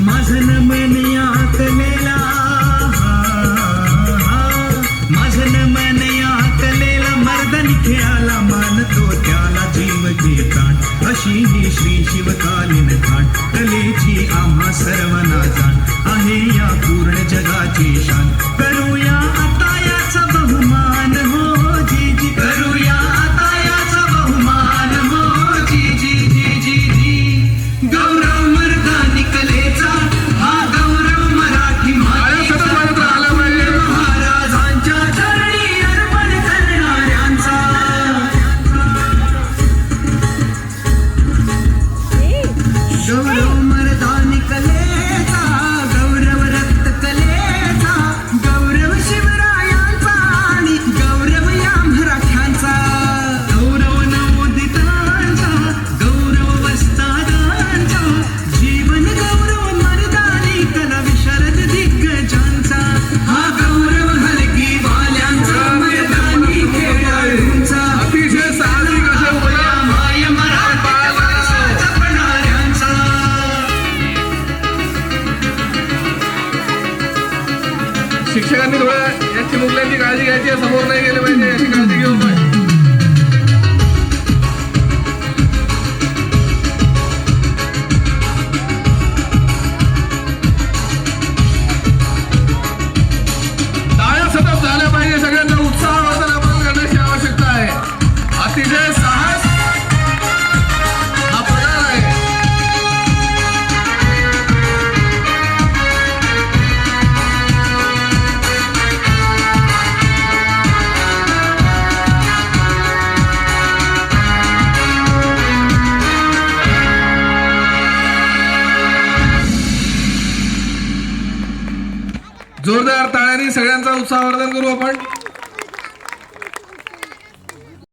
मन मन या कलेला माझं मन या कलेला मर्दन खेळाला मानतो त्याला जीव घे अशी ही श्री शिवकालीन खाण कलेची आम्हा सर्वांना जाण. आहे या पूर्ण जगाची शान. शिक्षकांनी थोडं याची मुलांची काळजी घ्यायची समोर नाही गेले पाहिजे याची काळजी घेऊ सतत झाल्या पाहिजे सगळ्यांना उत्साहवर्धन आपण करण्याची आवश्यकता आहे. अतिशय जोरदार ताळ्याने सगळ्यांचा उत्साहवर्धन करू आपण.